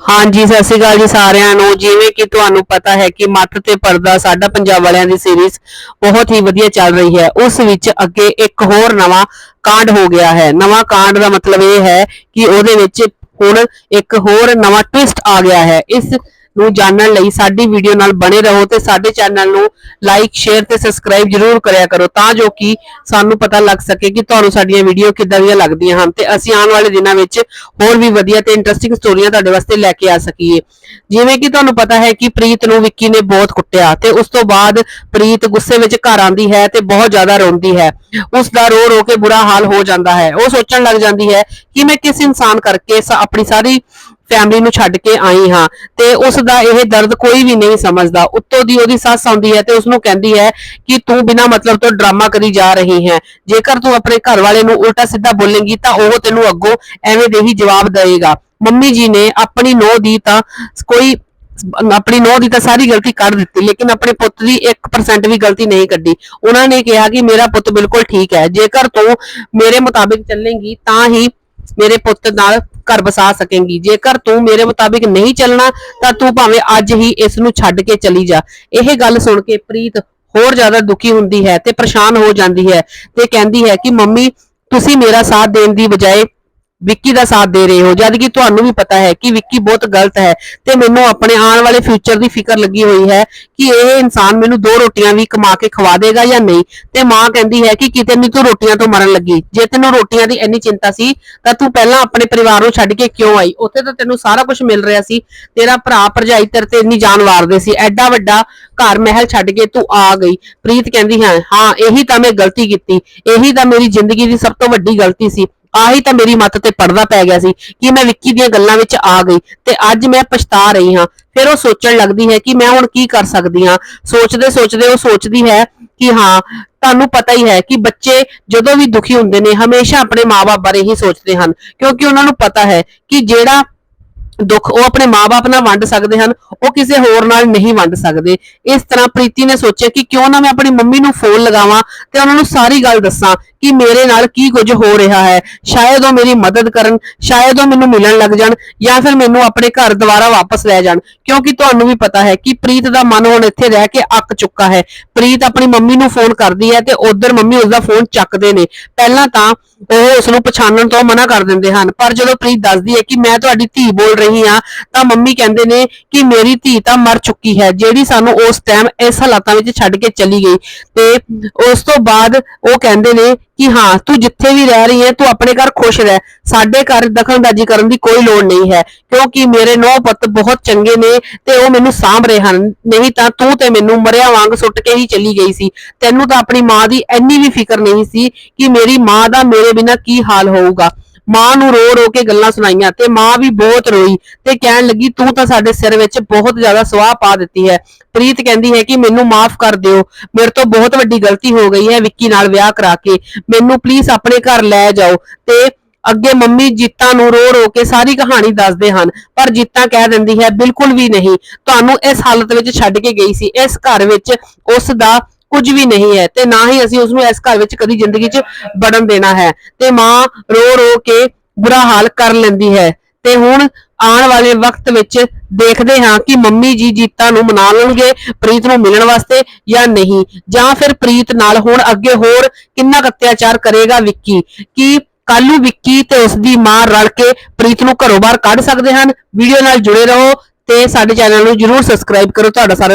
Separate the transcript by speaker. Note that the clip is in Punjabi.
Speaker 1: ਹਾਂਜੀ, ਸਤਿ ਸ਼੍ਰੀ ਅਕਾਲ ਜੀ ਸਾਰਿਆਂ ਨੂੰ। ਜਿਵੇਂ ਕਿ ਤੁਹਾਨੂੰ ਪਤਾ ਹੈ ਕਿ ਮੱਤ ਤੇ ਪਰਦਾ ਸਾਡਾ ਪੰਜਾਬ ਵਾਲਿਆਂ ਦੀ ਸੀਰੀਜ਼ ਬਹੁਤ ਹੀ ਵਧੀਆ ਚੱਲ ਰਹੀ ਹੈ। ਉਸ ਵਿੱਚ ਅੱਗੇ ਇੱਕ ਹੋਰ ਨਵਾਂ ਕਾਂਡ ਹੋ ਗਿਆ ਹੈ। ਨਵਾਂ ਕਾਂਡ ਦਾ ਮਤਲਬ ਇਹ ਹੈ ਕਿ ਉਹਦੇ ਵਿੱਚ ਹੁਣ ਇੱਕ ਹੋਰ ਨਵਾਂ ਟਵਿਸਟ ਆ ਗਿਆ ਹੈ। ਇਸ ਨੂੰ ਜਾਣਨ ਲਈ ਸਾਡੀ ਵੀਡੀਓ ਨਾਲ ਬਣੇ ਰਹੋ ਤੇ ਸਾਡੇ ਚੈਨਲ ਨੂੰ ਲਾਈਕ ਸ਼ੇਅਰ ਤੇ ਸਬਸਕ੍ਰਾਈਬ ਜਰੂਰ ਕਰਿਆ ਕਰੋ ਤਾਂ ਜੋ ਕਿ ਸਾਨੂੰ ਪਤਾ ਲੱਗ ਸਕੇ ਕਿ ਤੁਹਾਨੂੰ ਸਾਡੀਆਂ ਵੀਡੀਓ ਕਿੱਦਾਂ ਦੀਆਂ ਲੱਗਦੀਆਂ ਹਨ ਤੇ ਅਸੀਂ ਆਉਣ ਵਾਲੇ ਦਿਨਾਂ ਵਿੱਚ ਹੋਰ ਵੀ ਵਧੀਆ ਤੇ ਇੰਟਰਸਟਿੰਗ ਸਟੋਰੀਆਂ ਤੁਹਾਡੇ ਵਾਸਤੇ ਲੈ ਕੇ ਆ ਸਕੀਏ। ਜਿਵੇਂ ਕਿ ਤੁਹਾਨੂੰ ਪਤਾ ਹੈ ਕਿ ਪ੍ਰੀਤ ਨੂੰ ਵਿੱਕੀ ਨੇ ਬਹੁਤ ਕੁੱਟਿਆ ਤੇ ਉਸ ਤੋਂ ਬਾਅਦ ਪ੍ਰੀਤ ਗੁੱਸੇ ਵਿੱਚ ਘਰ ਆਂਦੀ ਹੈ ਤੇ ਬਹੁਤ ਜ਼ਿਆਦਾ ਰੋਂਦੀ ਹੈ। ਉਸ ਦਾ ਰੋ ਰੋ ਕੇ ਬੁਰਾ ਹਾਲ ਹੋ ਜਾਂਦਾ ਹੈ। ਉਹ ਸੋਚਣ ਲੱਗ ਜਾਂਦੀ ਹੈ ਕਿ ਮੈਂ ਕਿਸ ਇਨਸਾਨ ਕਰਕੇ ਆਪਣੀ ਸਾਰੀ ਫੈਮਿਲੀ ਨੂੰ ਛੱਡ ਕੇ ਆਈ ਹਾਂ ਤੇ ਉਸ ਦਾ ਇਹ ਦਰਦ ਕੋਈ ਵੀ ਨਹੀਂ ਸਮਝਦਾ। ਉੱਤੋਂ ਦੀ ਉਹਦੀ ਸੱਸ ਆਉਂਦੀ ਹੈ ਤੇ ਉਸ ਨੂੰ ਕਹਿੰਦੀ ਹੈ ਕਿ ਤੂੰ ਬਿਨਾਂ ਮਤਲਬ ਤੋਂ ਡਰਾਮਾ ਕਰੀ ਜਾ ਰਹੀ ਹੈ। ਜੇਕਰ ਤੂੰ ਆਪਣੇ ਘਰ ਵਾਲੇ ਨੂੰ ਉਲਟਾ ਸਿੱਧਾ ਬੋਲੇਂਗੀ ਤਾਂ ਉਹ ਤੈਨੂੰ ਅੱਗੋਂ ਐਵੇਂ ਦੇ ਹੀ ਜਵਾਬ ਦੇਵੇਗਾ। ਮੰਮੀ ਜੀ ਨੇ ਆਪਣੀ ਨੋ ਦੀ ਤਾਂ ਕੋਈ ਆਪਣੀ ਨੋ ਦੀ ਤਾਂ ਸਾਰੀ ਗਲਤੀ ਕੱਢ ਦਿੱਤੀ, ਲੇਕਿਨ ਆਪਣੇ ਪੁੱਤ ਦੀ 1% ਵੀ ਗਲਤੀ ਨਹੀਂ ਕੱਢੀ। ਉਹਨਾਂ ਨੇ ਕਿਹਾ ਕਿ ਮੇਰਾ ਪੁੱਤ ਬਿਲਕੁਲ ਠੀਕ ਹੈ। ਜੇਕਰ ਤੂੰ ਮੇਰੇ ਮੁਤਾਬਿਕ ਚੱਲੇਂਗੀ ਤਾਂ ਹੀ ਮੇਰੇ ਪੁੱਤ ਨਾਲ ਘਰ ਬਸਾ ਸਕੇਂਗੀ। ਜੇਕਰ ਤੂੰ ਮੇਰੇ ਮੁਤਾਬਿਕ ਨਹੀਂ ਚੱਲਣਾ, ਤਾਂ ਤੂੰ ਭਾਵੇਂ ਅੱਜ ਹੀ ਇਸ ਨੂੰ ਛੱਡ ਕੇ ਚਲੀ ਜਾ। ਇਹ ਗੱਲ ਸੁਣ ਕੇ ਪ੍ਰੀਤ ਹੋਰ ਜ਼ਿਆਦਾ ਦੁਖੀ ਹੁੰਦੀ ਹੈ ਤੇ ਪਰੇਸ਼ਾਨ ਹੋ ਜਾਂਦੀ ਹੈ ਤੇ ਕਹਿੰਦੀ ਹੈ ਕਿ ਮੰਮੀ, ਤੁਸੀਂ ਮੇਰਾ ਸਾਥ ਦੇਣ ਦੀ ਬਜਾਏ ਵਿੱਕੀ ਦਾ ਸਾਥ ਦੇ ਰਹੇ ਹੋ, ਜਦ ਕਿ ਤੁਹਾਨੂੰ ਵੀ ਪਤਾ ਹੈ ਕਿ ਵਿੱਕੀ ਬਹੁਤ ਗਲਤ ਹੈ ਤੇ ਮੈਨੂੰ ਆਪਣੇ ਆਉਣ ਵਾਲੇ ਫਿਊਚਰ ਦੀ ਫਿਕਰ ਲੱਗੀ ਹੋਈ ਹੈ ਕਿ ਇਹ ਇਨਸਾਨ ਮੈਨੂੰ ਦੋ ਰੋਟੀਆਂ ਵੀ ਕਮਾ ਕੇ ਖਵਾ ਦੇਗਾ ਜਾਂ ਨਹੀਂ। ਤੇ ਮਾਂ ਕਹਿੰਦੀ ਹੈ ਕਿ ਕਿਤੇ ਨਹੀਂ ਤੂੰ ਰੋਟੀਆਂ ਤੋਂ ਮਰਨ ਲੱਗੀ। ਜੇ ਤੈਨੂੰ ਰੋਟੀਆਂ ਦੀ ਇੰਨੀ ਚਿੰਤਾ ਸੀ, ਤਾਂ ਤੂੰ ਪਹਿਲਾਂ ਆਪਣੇ ਪਰਿਵਾਰ ਨੂੰ ਛੱਡ ਕੇ ਕਿਉਂ ਆਈ? ਉੱਥੇ ਤਾਂ ਤੈਨੂੰ ਸਾਰਾ ਕੁਝ ਮਿਲ ਰਿਹਾ ਸੀ। ਤੇਰਾ ਭਰਾ ਭਰਜਾਈ ਤੇਰੇ ਤੇ ਇੰਨੀ ਜਾਨ ਵਾਰਦੇ ਸੀ। ਐਡਾ ਵੱਡਾ ਘਰ ਮਹਿਲ ਛੱਡ ਕੇ ਤੂੰ ਆ ਗਈ। ਪ੍ਰੀਤ ਕਹਿੰਦੀ ਹੈ, ਹਾਂ, ਇਹੀ ਤਾਂ ਮੈਂ ਗਲਤੀ ਕੀਤੀ। ਇਹੀ ਤਾਂ ਮੇਰੀ ਜ਼ਿੰਦਗੀ ਦੀ ਸਭ ਤੋਂ ਵੱਡੀ ਗਲਤੀ ਸੀ। ਆਹੀ ਤਾਂ ਮੇਰੀ ਮੱਤ ਤੇ ਪਰਦਾ ਪੈ ਗਿਆ ਸੀ ਕਿ ਮੈਂ ਵਿੱਕੀ ਦੀਆਂ ਗੱਲਾਂ ਵਿੱਚ ਆ ਗਈ ਤੇ ਅੱਜ ਮੈਂ ਪਛਤਾ ਰਹੀ ਹਾਂ। ਫਿਰ ਉਹ ਸੋਚਣ ਲੱਗਦੀ ਹੈ ਕਿ ਮੈਂ ਹੁਣ ਕੀ ਕਰ ਸਕਦੀ ਹਾਂ। ਸੋਚਦੇ ਸੋਚਦੇ ਉਹ ਸੋਚਦੀ ਹੈ ਕਿ ਹਾਂ, ਤੁਹਾਨੂੰ ਪਤਾ ਹੀ ਹੈ ਕਿ ਬੱਚੇ ਜਦੋਂ ਵੀ ਦੁਖੀ ਹੁੰਦੇ ਨੇ, ਹਮੇਸ਼ਾ ਆਪਣੇ ਮਾਪੇ ਬਾਰੇ ਹੀ ਸੋਚਦੇ ਹਨ। ਕਿਉਂਕਿ ਉਹਨਾਂ ਨੂੰ ਪਤਾ ਹੈ ਕਿ ਜਿਹੜਾ ਦੁੱਖ ਉਹ ਆਪਣੇ ਮਾਪੇ ਨਾਲ ਵੰਡ ਸਕਦੇ ਹਨ, ਉਹ ਕਿਸੇ ਹੋਰ ਨਾਲ ਨਹੀਂ ਵੰਡ ਸਕਦੇ। ਇਸ ਤਰ੍ਹਾਂ ਪ੍ਰੀਤੀ ਨੇ ਸੋਚਿਆ ਕਿ ਕਿਉਂ ਨਾ ਮੈਂ ਆਪਣੀ ਮੰਮੀ ਨੂੰ ਫੋਨ ਲਗਾਵਾਂ ਤੇ ਉਹਨਾਂ ਨੂੰ ਸਾਰੀ ਗੱਲ ਦੱਸਾਂ ਕਿ ਮੇਰੇ ਨਾਲ ਕੀ ਕੁਝ ਹੋ ਰਿਹਾ ਹੈ। ਸ਼ਾਇਦ ਉਹ ਮੇਰੀ ਮਦਦ ਕਰਨ, ਸ਼ਾਇਦ ਉਹ ਮੈਨੂੰ ਮਿਲਣ ਲੱਗ ਜਾਣ ਜਾਂ ਫਿਰ ਮੈਨੂੰ ਆਪਣੇ ਘਰ ਦੁਬਾਰਾ ਵਾਪਸ ਲੈ ਜਾਣ। ਕਿਉਂਕਿ ਤੁਹਾਨੂੰ ਵੀ ਪਤਾ ਹੈ ਕਿ ਪ੍ਰੀਤ ਦਾ ਮਨ ਹੁਣ ਇੱਥੇ ਰਹਿ ਕੇ ਅੱਕ ਚੁੱਕਾ ਹੈ। ਪ੍ਰੀਤ ਆਪਣੀ ਮੰਮੀ ਨੂੰ ਫੋਨ ਕਰਦੀ ਹੈ ਤੇ ਉਧਰ ਮੰਮੀ ਉਸਦਾ ਫੋਨ ਚੱਕਦੇ ਨੇ। ਪਹਿਲਾਂ ਤਾਂ ਉਹ ਉਸ ਨੂੰ ਪਛਾਣਨ ਤੋਂ ਮਨਾ ਕਰ ਦਿੰਦੇ ਹਨ, ਪਰ ਜਦੋਂ ਪ੍ਰੀਤ ਦੱਸਦੀ ਹੈ ਕਿ ਮੈਂ ਤੁਹਾਡੀ ਧੀ ਬੋਲ ਰਹੀ ਹਾਂ, ਤਾਂ ਮੰਮੀ ਕਹਿੰਦੇ ਨੇ ਕਿ ਮੇਰੀ ਧੀ ਤਾਂ ਮਰ ਚੁੱਕੀ ਹੈ, ਜਿਹੜੀ ਸਾਨੂੰ ਉਸ ਟਾਈਮ ਇਸ ਹਾਲਾਤਾਂ ਵਿੱਚ ਛੱਡ ਕੇ ਚਲੀ ਗਈ। ਤੇ ਉਸ ਤੋਂ ਬਾਅਦ ਉਹ ਕਹਿੰਦੇ ਨੇ ਕਿ ਹਾਂ, ਤੂੰ ਜਿੱਥੇ ਵੀ ਰਹਿ ਰਹੀ ਹੈ, ਤੂੰ ਆਪਣੇ ਘਰ ਖੁਸ਼ ਰਹਿ। ਸਾਡੇ ਘਰ ਦਖਲਅੰਦਾਜ਼ੀ ਕਰਨ ਦੀ ਕੋਈ ਲੋੜ ਨਹੀਂ ਹੈ, ਕਿਉਂਕਿ ਮੇਰੇ ਨੌ ਪੁੱਤ ਬਹੁਤ ਚੰਗੇ ਨੇ ਤੇ ਉਹ ਮੈਨੂੰ ਸਾਂਭ ਰਹੇ ਹਨ। ਨਹੀਂ ਤਾਂ ਤੂੰ ਤੇ ਮੈਨੂੰ ਮਰਿਆ ਵਾਂਗ ਸੁੱਟ ਕੇ ਹੀ ਚਲੀ ਗਈ ਸੀ। ਤੈਨੂੰ ਤਾਂ ਆਪਣੀ ਮਾਂ ਦੀ ਇੰਨੀ ਵੀ ਫਿਕਰ ਨਹੀਂ ਸੀ ਕਿ ਮੇਰੀ ਮਾਂ ਦਾ ਮੇਰੇ ਬਿਨਾਂ ਕੀ ਹਾਲ ਹੋਊਗਾ। ਮਾਂ ਨੂੰ ਰੋ ਰੋ ਕੇ ਗੱਲਾਂ ਸੁਣਾਈਆਂ ਤੇ ਮਾਂ ਵੀ ਬਹੁਤ ਰੋਈ ਤੇ ਕਹਿਣ ਲੱਗੀ, ਤੂੰ ਤਾਂ ਸਾਡੇ ਸਿਰ ਵਿੱਚ ਬਹੁਤ ਜ਼ਿਆਦਾ ਸਵਾਹ ਪਾ ਦਿੱਤੀ ਹੈ। ਪ੍ਰੀਤ ਕਹਿੰਦੀ ਹੈ ਕਿ ਮੈਨੂੰ ਮਾਫ ਕਰ ਦਿਓ। ਮੇਰੇ ਤੋਂ ਬਹੁਤ ਵੱਡੀ ਗਲਤੀ ਹੋ ਗਈ ਹੈ ਵਿੱਕੀ ਨਾਲ ਵਿਆਹ ਕਰਾ ਕੇ। ਮੈਨੂੰ ਪਲੀਜ਼ ਆਪਣੇ ਘਰ ਲੈ ਜਾਓ ਤੇ ਅੱਗੇ ਮੰਮੀ ਜੀਤਾ ਨੂੰ ਰੋ ਰੋ ਕੇ ਸਾਰੀ ਕਹਾਣੀ ਦੱਸਦੇ ਹਨ, ਪਰ ਜੀਤਾ ਕਹਿ ਦਿੰਦੀ ਹੈ, ਬਿਲਕੁਲ ਵੀ ਨਹੀਂ। ਤੁਹਾਨੂੰ ਇਸ ਹਾਲਤ ਵਿੱਚ ਛੱਡ ਕੇ ਗਈ ਸੀ। ਇਸ ਘਰ ਵਿੱਚ ਉਸ ਦਾ ਕੁਝ ਵੀ ਨਹੀਂ ਹੈ ਤੇ ਨਾ ਹੀ ਅਸੀਂ ਉਸ ਨੂੰ ਇਸ ਘਰ ਵਿੱਚ ਕਦੀ ਜ਼ਿੰਦਗੀ 'ਚ ਵੜਨ ਦੇਣਾ ਹੈ। ਤੇ ਮਾਂ ਰੋ ਰੋ ਕੇ ਬੁਰਾ ਹਾਲ ਕਰ ਲੈਂਦੀ ਹੈ। ਤੇ ਹੁਣ ਆਉਣ ਵਾਲੇ ਵਕਤ ਵਿੱਚ ਦੇਖਦੇ ਹਾਂ ਕਿ ਮੰਮੀ ਜੀ ਜੀਤਾ ਨੂੰ ਮਨਾ ਲੈਣਗੇ ਪ੍ਰੀਤ ਨੂੰ ਮਿਲਣ ਵਾਸਤੇ ਜਾਂ ਨਹੀਂ। ਜਾਂ ਫਿਰ ਪ੍ਰੀਤ ਨਾਲ ਹੁਣ ਅੱਗੇ ਹੋਰ ਕਿੰਨਾ ਕੁ ਅਤਿਆਚਾਰ ਕਰੇਗਾ ਵਿੱਕੀ? ਕਿ ਕੱਲ ਨੂੰ ਵਿੱਕੀ ਤੇ ਉਸ ਦੀ ਮਾਂ ਰਲ ਕੇ ਪ੍ਰੀਤ ਨੂੰ ਘਰੋਂ ਬਾਹਰ ਕੱਢ ਸਕਦੇ ਹਨ? ਵੀਡੀਓ ਨਾਲ ਜੁੜੇ ਰਹੋ ਤੇ ਸਾਡੇ ਚੈਨਲ ਨੂੰ ਜਰੂਰ ਸਬਸਕ੍ਰਾਈਬ ਕਰੋ। ਤੁਹਾਡਾ ਸਾਰਾ